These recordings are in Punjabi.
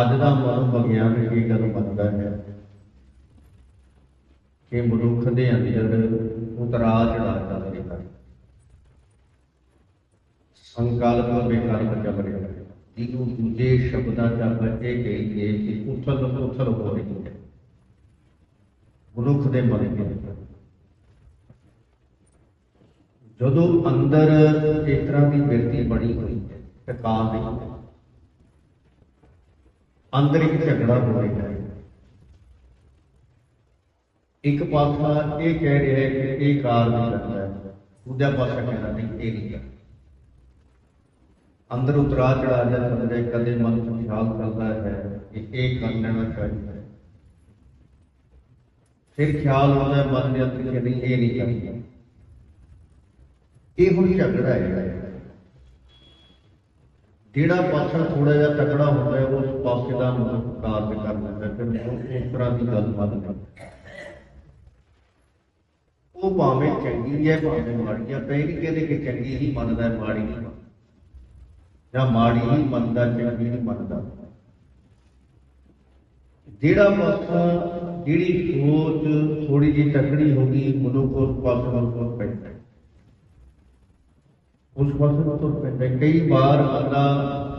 ਅੱਜ ਦਾ ਮਨ ਵਿਗਿਆਨ ਇਹ ਗੱਲ ਮੰਨਦਾ ਹੈ? ਕਿ ਮਨੁੱਖ ਦੇ ਅੰਦਰ ਉਤਰਾ ਚੜਾ ਚੱਲ ਰਿਹਾ ਹੈ। ਸੰਕਲਪ ਬੇਕਰਮ ਚੱਲ ਰਿਹਾ ਹੈ। ਇਹਨੂੰ ਦੂਜੇ ਸ਼ਬਦਾਂ ਚ ਆਪਾਂ ਇਹ ਕਹੀਏ ਕਿ ਉਥਲ ਉਥਲ ਹੋ ਰਹੀ ਹੈ। ਮਨੁੱਖ ਦੇ ਮਨ ਦੇ ਜਦੋਂ ਅੰਦਰ ਇਸ ਤਰ੍ਹਾਂ ਦੀ ਬਿਰਤੀ ਬਣੀ ਹੋਈ ਹੈ ਟਿਕਾ ਨਹੀਂ ਹੈ ਅੰਦਰ ਇੱਕ ਝਗੜਾ ਹੋ ਰਿਹਾ ਹੈ ਇੱਕ ਪਾਸਾ ਇਹ ਕਹਿ ਰਿਹਾ ਹੈ ਕਿ ਇਹ ਕਾਰ ਨਹੀਂ ਕਰਦਾ ਹੈ ਦੂਜਾ ਪਾਸਾ ਕਹਿੰਦਾ ਨਹੀਂ ਇਹ ਨਹੀਂ ਕਰਦਾ ਅੰਦਰ ਉਤਰਾ ਚੜਾ ਜਾਂਦਾ ਹੈ ਕਦੇ ਮਨ ਨੂੰ ਖਿਆਲ ਕਰਦਾ ਹੈ ਕਿ ਇਹ ਕਰ ਲੈਣਾ ਚਾਹੀਦਾ ਹੈ ਫਿਰ ਖਿਆਲ ਆਉਂਦਾ ਹੈ ਮਨ ਦੇ ਅੰਦਰ ਕਿ ਨਹੀਂ ਇਹ ਨਹੀਂ ਕਰਦਾ ਇਹ ਹੁਣ ਝਗੜਾ ਹੈ ਜਿਹੜਾ ਪਾਸਾ ਥੋੜਾ ਜਿਹਾ ਤਕੜਾ ਹੁੰਦਾ ਹੈ ਉਸ ਪਾਸੇ ਦਾ ਮਤਲਬ ਕਾਰਜ ਕਰ ਲੈਂਦਾ ਫਿਰ ਉਹ ਉਸ ਤਰ੍ਹਾਂ ਦੀ ਗੱਲ ਮੰਨ ਲੈਂਦਾ ਉਹ ਭਾਵੇਂ ਚੰਗੀ ਹੈ, ਭਾਵੇਂ ਮਾੜੀ ਹੈ, ਤਾਂ ਕਹਿੰਦੇ ਕਿ ਚੰਗੀ ਹੀ ਮੰਨਦਾ ਹੈ ਮਾੜੀ ਨਹੀਂ ਜਾਂ ਮਾੜੀ ਹੀ ਮੰਨਦਾ, ਚੰਗੀ ਨਹੀਂ ਮੰਨਦਾ। ਜਿਹੜਾ ਪਾਸਾ ਜਿਹੜੀ ਸੋਚ ਥੋੜੀ ਜਿਹੀ ਤਕੜੀ ਹੋ ਗਈ, ਮਨੁੱਖ ਉਸ ਪਾਸੇ ਵੱਲ ਤੁਰ ਪੈਂਦਾ। ਉਸ ਪਾਸੇ ਨੂੰ ਤੁਰ ਪੈਂਦਾ। ਕਈ ਵਾਰ ਬੰਦਾ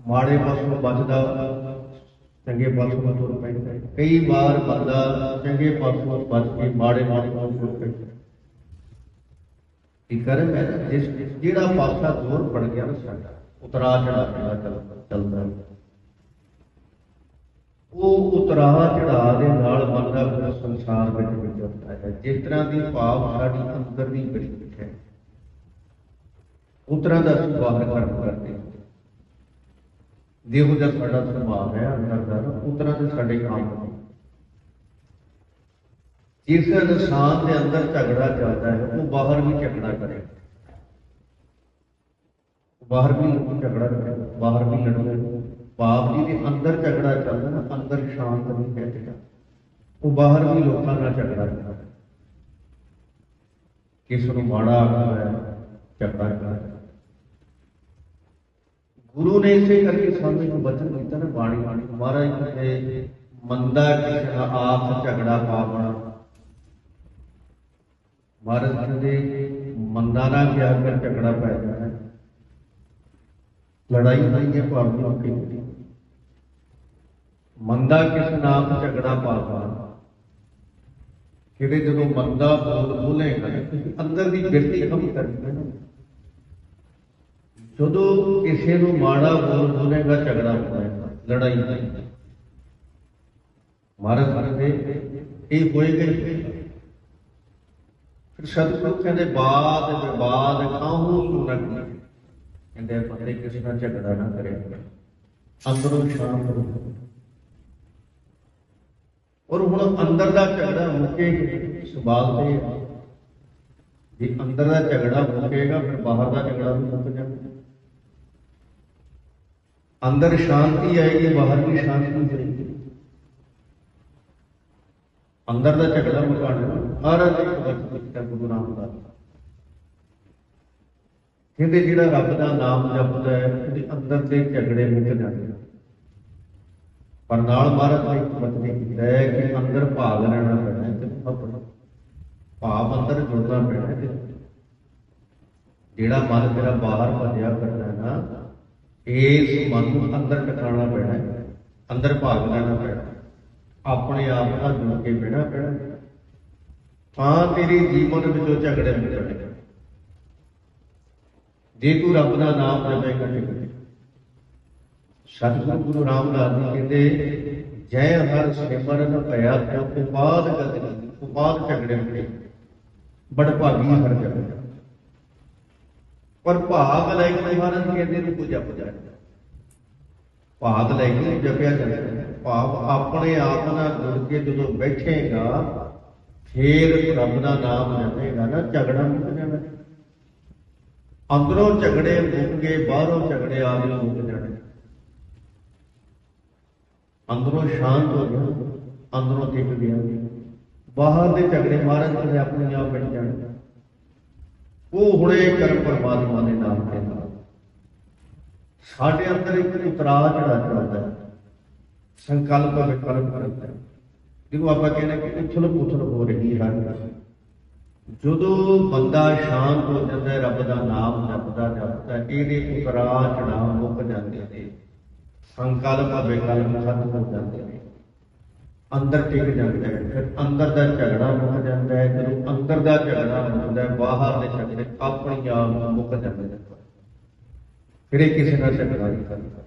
ਮਾੜੇ ਪਾਸੋਂ ਬਚਦਾ ਚੰਗੇ ਪਾਸੋਂ ਤੁਰ ਪੈਂਦਾ। ਕਈ ਵਾਰ ਬੰਦਾ ਚੰਗੇ ਪਾਸੋਂ ਬਚ ਕੇ ਮਾੜੇ ਪਾਸੋਂ ਤੁਰ ਪੈਂਦਾ। ਹੈ। ਕੀ ਕਰੇ ਜਿਸ ਜਿਹੜਾ ਪਾਸਾ ਦੂਰ ਪੜ ਗਿਆ ਨਾ ਸਾਡਾ ਉਤਰਾ ਚੜਾ ਚੜਾ ਚੱਲਦਾ ਉਹ ਉਤਰਾ ਚੜਾ ਦੇ ਨਾਲ ਬੰਦਾ ਪੂਰਾ ਸੰਸਾਰ ਵਿੱਚ ਵਿਚਰਦਾ ਹੈ। ਜਿਸ ਤਰ੍ਹਾਂ ਦੀ ਭਾਵ ਸਾਡੀ ਅੰਦਰ ਦੀ ਬ੍ਰਿਤ ਹੈ ਉਤਰਾ ਦਾ ਅਸੀਂ ਬਾਹਰ ਕਰਮ ਕਰਦੇ ਹਾਂ। ਜਿਹੋ ਜਿਹਾ ਸਾਡਾ ਸੁਭਾਅ ਹੈ ਅੰਦਰ ਦਾ ਉਸ ਤਰ੍ਹਾਂ ਦੇ ਸਾਡੇ ਕੰਮ ਜਿਸ ਇਨਸਾਨ ਦੇ ਅੰਦਰ ਝਗੜਾ ਚੱਲਦਾ ਹੈ, ਉਹ ਬਾਹਰ ਵੀ ਝਗੜਾ ਕਰੇ। ਬਾਹਰ ਵੀ ਝਗੜਾ ਕਰੇ, ਬਾਹਰ ਵੀ ਲੜੇ। ਪਾਪ ਜੀ ਦੇ ਅੰਦਰ ਝਗੜਾ ਚੱਲਦਾ ਨਾ, ਅੰਦਰ ਸ਼ਾਂਤ ਨਹੀਂ ਹੈ ਉਹ ਬਾਹਰ ਵੀ ਲੋਕਾਂ ਨਾਲ ਝਗੜਾ ਕਰਦਾ ਕਿਸ ਨੂੰ ਮਾੜਾ ਆਖਦਾ ਹੈ, ਝਗੜਾ ਕਰਦਾ ਗੁਰੂ ਨੇ ਇਸੇ ਕਰਕੇ ਸਾਨੂੰ ਇੱਕ ਬਚਨ ਦਿੱਤਾ ਨਾ ਬਾਣੀ। ਬਾਣੀ ਮਹਾਰਾਜ ਕਹਿੰਦੇ, ਮੰਦਾ ਕਿਸੇ ਆਪ ਝਗੜਾ ਪਾਵਣਾ। ਮਹਾਰਾਜ ਕਹਿੰਦੇ, ਮੰਦਾ ਨਾ ਕਿਹਾ ਕਰ ਝਗੜਾ ਪੈ ਜਾਣਾ। ਹੈ। ਲੜਾਈ ਨਹੀਂ ਹੈ ਭਾਵਨਾ ਦੀ ਮੰਦਾ ਕਿਸ ਨਾਮ ਝਗੜਾ ਪਾਵਣਾ। ਕਿਤੇ ਜਦੋਂ ਮੰਦਾ ਬੋਲ ਬੋਲੇਗਾ ਅੰਦਰ ਦੀ ਬਿਰਤੀ ਕੰਮ ਕਰ ਹੈ ਜਦੋਂ ਕਿਸੇ ਨੂੰ ਮਾੜਾ ਬੋਲ ਬੋਲੇਗਾ, ਝਗੜਾ ਹੁੰਦਾ ਹੈ ਲੜਾਈ ਨਹੀਂ ਮਹਾਰਾਜ ਕਹਿੰਦੇ ਇਹ ਹੋਏਗਾ ਹੀ ਫਿਰ ਸਤਿਗੁਰੂ ਕਹਿੰਦੇ, ਬਾਦ ਵਿਵਾਦ ਕਾਹੂ ਸੁਨਕ ਕਹਿੰਦੇ ਬੰਦੇ ਕਿਸੇ ਨਾਲ ਝਗੜਾ ਨਾ ਕਰੇ। ਅੰਦਰੋਂ ਸ਼ਾਂਤ ਰਹੋ। ਔਰ ਹੁਣ ਅੰਦਰ ਦਾ ਝਗੜਾ ਮੁੱਕੇ ਸਵਾਲ ਤੇ ਜੇ ਅੰਦਰ ਦਾ ਝਗੜਾ ਮੁੱਕੇਗਾ, ਫਿਰ ਬਾਹਰ ਦਾ ਝਗੜਾ ਵੀ ਮੁੱਕ ਜਾਣਾ। ਅੰਦਰ ਸ਼ਾਂਤੀ ਆਏਗੀ, ਬਾਹਰ ਵੀ ਸ਼ਾਂਤੀ ਹੋਏਗੀ ਅੰਦਰ ਦਾ ਝਗੜਾ ਮੁਕਾਣਾ ਮਹਾਰਾਜ ਇੱਕ ਵਚਨ ਦਿੱਤਾ ਗੁਰੂ ਰਾਮਦਾਸ ਕਹਿੰਦੇ ਜਿਹੜਾ ਰੱਬ ਦਾ ਨਾਮ ਜਪਦਾ ਹੈ, ਉਹਦੇ ਅੰਦਰ ਦੇ ਝਗੜੇ ਮੁੱਕ ਜਾਂਦੇ ਪਰ ਨਾਲ ਮਹਾਰਾਜ ਦਾ ਇੱਕ ਵਚਨ ਕੀਤਾ ਹੈ ਕਿ ਅੰਦਰ ਭਾਗ ਲੈਣਾ ਪੈਣਾ ਤੇ ਆਪਣਾ ਭਾਵ ਅੰਦਰ ਜੁੜਨਾ ਪੈਣਾ ਤੇ ਜਿਹੜਾ ਮਨ ਤੇਰਾ ਬਾਹਰ ਭੱਜਿਆ ਕਰਦਾ ਨਾ ਇਸ ਮਨ ਨੂੰ ਅੰਦਰ ਟਿਕਾਣਾ ਪੈਣਾ ਹੈ, ਅੰਦਰ ਭਾਗ ਲੈਣਾ ਪੈਣਾ ਆਪਣੇ ਆਪ ਨਾਲ ਜੁੜ ਕੇ ਬਹਿਣਾ ਪੈਣਾ ਤਾਂ ਤੇਰੇ ਜੀਵਨ ਵਿੱਚੋਂ ਝਗੜੇ ਮੁੱਕਣਗੇ ਜੇ ਤੂੰ ਰੱਬ ਦਾ ਨਾਮ ਜਪੇਗਾ ਟਿਕੇਗਾ ਸਤਿਗੁਰੂ ਗੁਰੂ ਰਾਮਦਾਸ ਜੀ ਕਹਿੰਦੇ, ਜੈ ਹਰ ਸਿਮਰਨ ਭਇਆ ਤਿਉ ਉਪਾਦ ਗਤਿ ਉਪਾਦ ਝਗੜੇ ਮੁਕੇ ਬੜ ਭਾਗੀ ਹਰ ਜਗ ਪਰ ਭਾਗ ਲੈ ਕੇ ਮਹਾਰਾਜ ਕਹਿੰਦੇ ਨੇ ਕੋਈ ਜਪ ਜਾਏ ਭਾਗ ਲੈ ਕੇ ਜਪਿਆ ਜਾਂਦਾ। ਹੈ। ਭਾਵ ਆਪਣੇ ਆਪ ਨਾਲ ਜੁੜ ਕੇ ਜਦੋਂ ਬੈਠੇਗਾ, ਫੇਰ ਰੱਬ ਦਾ ਨਾਮ ਜਪੇਗਾ ਨਾ ਝਗੜਾ ਮੁੱਕ ਜਾਣਾ। ਅੰਦਰੋਂ ਝਗੜੇ ਮੁੱਕ ਗਏ ਬਾਹਰੋਂ ਝਗੜੇ ਆ ਗਏ ਮੁੱਕ ਜਾਣੇ। ਅੰਦਰੋਂ ਸ਼ਾਂਤ ਹੋ ਗਿਆ ਅੰਦਰੋਂ ਟਿਕ ਗਿਆ। ਬਾਹਰ ਦੇ ਝਗੜੇ ਮਹਾਰਾਜ ਨੇ ਆਪਣੇ ਆਪ ਮਿਟ ਜਾਣਗੇ ਉਹ ਹੁਣੇ ਕਰ ਪਰਮਾਤਮਾ ਦੇ ਨਾਮ ਤੇ ਸਾਡੇ ਅੰਦਰ ਇੱਕ ਉਤਰਾ ਚੜਾ ਚੱਲਦਾ ਸੰਕਲਪ ਵਿਕਲਪ ਕਰਦਾ ਜਿਹਨੂੰ ਆਪਾਂ ਕਹਿੰਦੇ ਕਿ ਉਛਲ ਪੁਛਲ ਹੋ ਰਹੀ ਹੈ ਜਦੋਂ ਬੰਦਾ ਸ਼ਾਂਤ ਹੋ ਜਾਂਦਾ ਹੈ, ਰੱਬ ਦਾ ਨਾਮ ਜਪਦਾ ਜਾਂਦਾ ਇਹਦੇ ਉਤਰਾ ਚੜਾਅ ਮੁੱਕ ਜਾਂਦੇ ਨੇ। ਸੰਕਲਪ ਵਿਕਲਪ ਖਤਮ ਹੋ ਜਾਂਦੇ ਨੇ। ਅੰਦਰ ਟਿਕ ਜਾਂਦਾ ਹੈ ਫਿਰ ਅੰਦਰ ਦਾ ਝਗੜਾ ਮੁੱਕ ਅੰਦਰ ਦਾ ਝਗੜਾ ਮੁੱਕਦਾ ਬਾਹਰ ਦੇ ਝਗੜੇ ਆਪਣੀ ਆਪ ਮੁੱਕ ਜਾਂਦੇ ਨੇ। ਫਿਰ ਕਿਸੇ ਨਾਲ ਝਗੜਾ ਨਹੀਂ ਕਰਦਾ